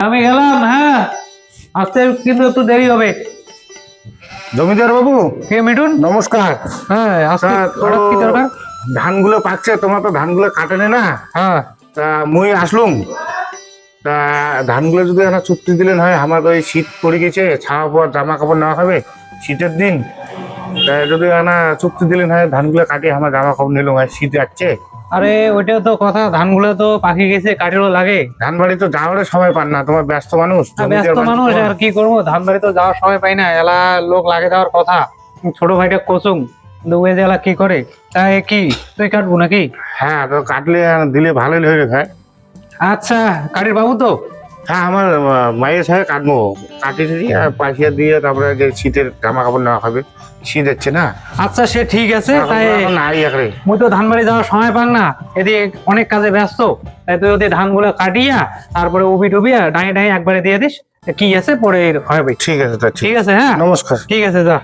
আমি গেলাম হ্যাঁ। আসতে কিন্তু একটু দেরি হবে। জমিদার বাবু কে মিঠুন? নমস্কার। হ্যাঁ আসতে হঠাৎ কি দরকার? ধানগুলো পাকছে তোমার তো ধানগুলো কাটেনে না? হ্যাঁ। তা মুই আসলুম। তা ধানগুলো যদি একটা চুক্তি দিলেন হয় আমার ওই শীত পড়ে গেছে ছাওয়া পর জামা কাপড় নেওয়া হবে শীতের দিন। তা যদি না চুক্তি দিলেন হয় ধানগুলো কাটিয়ে আমার জামা কাপড় নিলাম হয় শীত যাচ্ছে। আরে ওইটা তো কথা ধানগুলো তো পাখি গেছে কাঠেরও লাগে। ধান বাড়ি তো যাওয়ার সময় পান না তোমার ব্যস্ত মানুষ ব্যস্ত মানুষ। আর কি করব? ধান বাড়ি তো যাওয়ার সময় পাই না এলা লোক লাগে যাওয়ার কথা। ছোট ভাইটা কোচুং জেলা কি করে? তাই কি? তুই কাটবো নাকি? হ্যাঁ তো কাটলে দিলে ভালোই হয়ে যায়। আচ্ছা কাটির বাবু তো? হ্যাঁ আমার মায়ের সাথে কাটবো। কাটি দিয়ে আর পাখিয়া দিয়ে তারপরে যে শীতের জামা কাপড় নেওয়া হবে শীত হচ্ছে না? আচ্ছা সে ঠিক আছে তাই নাই একরে মুই তো ধান বাড়ি যাওয়ার সময় পাং না। এদিকে অনেক কাজে ব্যস্ত। তাই তুই ওদের ধানগুলো কাটিয়া তারপরে উবি টুবিয়া ডাঁয়ে ডাঁয়ে একবারে দিয়ে দিস কি আছে পরে হবে। ঠিক আছে ঠিক আছে হ্যাঁ। নমস্কার। ঠিক আছে যা।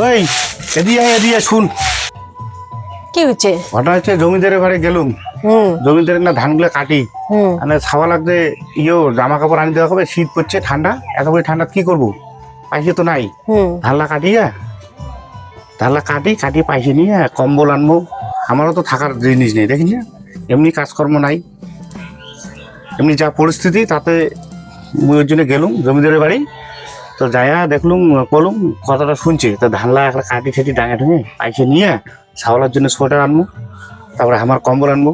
ওই এদিকে আয়, এদিকে শুন। কি হচ্ছে? ঘটনা হচ্ছে জমিদারের ঘরে গেলুম। জমিদারের না ধানগুলো কাটি। মানে ছাওয়া লাগতে ইয়েও জামা কাপড় আনি দেওয়া হবে শীত পড়ছে ঠান্ডা। এত করে ঠান্ডা কি করব? পাইসে তো নাই। ধানলা কাটিয়া ধানলা কাটি কাটি পাইসে নিয়ে কম্বল আনব। আমারও তো থাকার জিনিস নেই দেখিস না। এমনি কাজকর্ম নাই। এমনি যা পরিস্থিতি তাতে ওর জন্য গেলুম জমিদারের বাড়ি। তো যায়া দেখলুম কলুম কথাটা শুনছে। তো ধানলা একটা কাটি ছেটি ডাঙে ঢুঙে পাইসে নিয়ে ছাওয়ালার জন্য সোয়েটার আনব তারপরে আমার কম্বল আনব।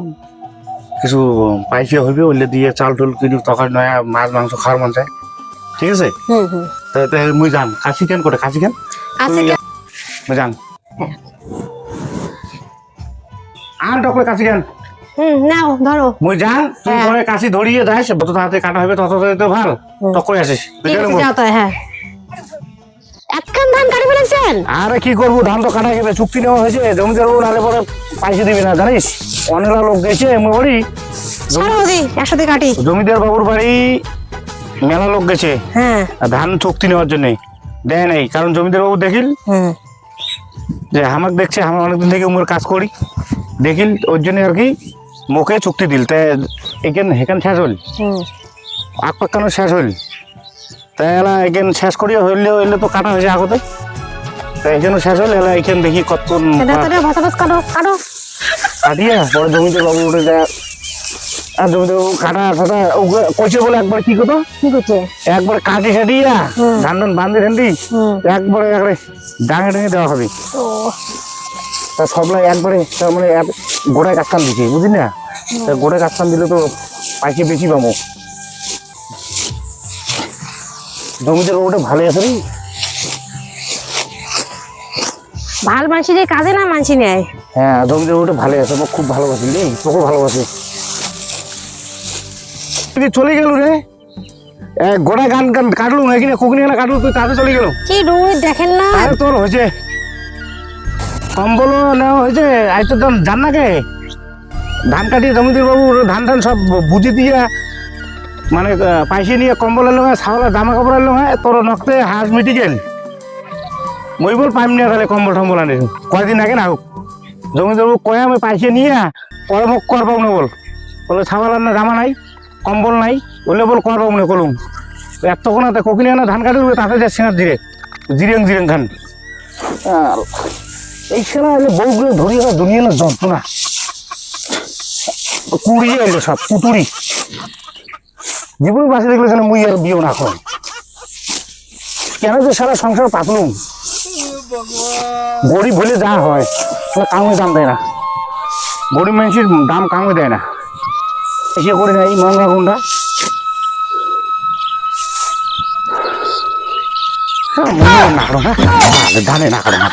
কিছু পাইসে হইবে ওইলে দিয়ে চাল টুল কিনি তরকারি নয়া মাছ মাংস খাওয়ার মন চায়। ঠিক আছে? তো মুই যাম। কাশি কেন করে কাশি কেন? মুই যাম। আর টকলে কাশি কেন? নাও ধরো। মুই যাম তুই হ্যাঁ। কাশি ধরিয়ে যাস যত তাড়াতাড়ি কাটা হবে তত তো ভালো। টক করে আসিস? হ্যাঁ। একখান ধান কাটি ফেলেছেন? আরে কি করব? ধান তো কাটা গেছে চুক্তি নেওয়া হয়েছে। জমিদার বাবু নালে পরে পয়সা দিবি না জানিস? অনেকটা লোক গেছে ছাড়ো দি একসাথে কাটি। জমিদার বাবুর বাড়ি মেলা লোক গেছে। হ্যাঁ। ধান চুক্তি নেওয়ার জন্য। দেয় নাই কারণ জমিদার বাবু দেখিল? যে আমাকে দেখছে আমরা অনেকদিন থেকে উমর কাজ করি। দেখিল ওর জন্য আর কি মুখে চুক্তি দিল। তাই এখান হেখান শেষ হল আগ পাকানো শেষ হল তাই এলা এখান শেষ করিয়া হইলে হইলে তো কাটা হয়েছে আগতে। তাই এখানে শেষ হল এলা এখান দেখি কত কাটো কাটো। কাটিয়া পরে জমিতে বাবু উঠে যায়। আর জমিতে কাটা ফাটা কইছে বলে একবার কি করতো? কি করছে? একবার কাটি সাটিয়া। ধান টান বান্ধি ঠান্ডি একবারে একবারে ডাঙে ডাঙে দেওয়া হবে। তা সবলাই একবারে তার মানে গোড়ায় কাস্তান দিচ্ছে বুঝলি না? গোড়ায় কাস্তান দিলে তো পাইকে বেশি পাবো জমিতে ওটা ভালো আছে রে। ভালো মানসি যে কাজে না মানসি নেয়। হ্যাঁ জমিতে ওটা ভালো আছে। আমার খুব ভালোবাসি রে তোকে ভালোবাসি। চলে গেল রে। এ, গোড়ায় গান গান কাটলু নাকি না কুকুনি গান কাটলু তুই তাতে চলে গেল। কি রুই দেখেন না? আরে তোর হয়েছে। কম্বলও নেওয়া হয়েছে। আজ তো জান না কে? ধান কাটিয়ে জমিদার বাবু ধান টান সব বুঝি দিয়ে মানে পাইসে নিয়ে কম্বল এলো হয় ছাওলা জামা কাপড় এলো হয় তোর নখতে হাঁস মিটি গেল। মই বল পাইম নিয়ে তাহলে কম্বল টম্বল আনি কয়দিন আগে না হোক জমিদার বাবু কয়ে, আমি পাইসে নিয়ে পরে মোক কর পাবো না বল বলে ছাওয়ালার না জামা নাই, কম্বল নাই। বললে বল কর পাবো না কলুম। এতক্ষণ কোকিনি আনা ধান কাটবে, তাতে যাচ্ছে না ধীরে জিরেং জিরেং ধান। এই সময় এলে বউগুলো ধরিয়ে না দুনিয়া না যন্ত্রণা কুড়িয়ে এলো সব পুতুরি জীবন বাঁচে দেখলে যেন মুই আর বিয়ে না করেন কেন যে সারা সংসার পাতলুম গরিব হলে যা হয় কামে দাম দেয় না। গরিব মানুষের দাম কামে দেয় না। এসে করে নেয় মঙ্গা গুন্ডা না করো ধানে না। করো না।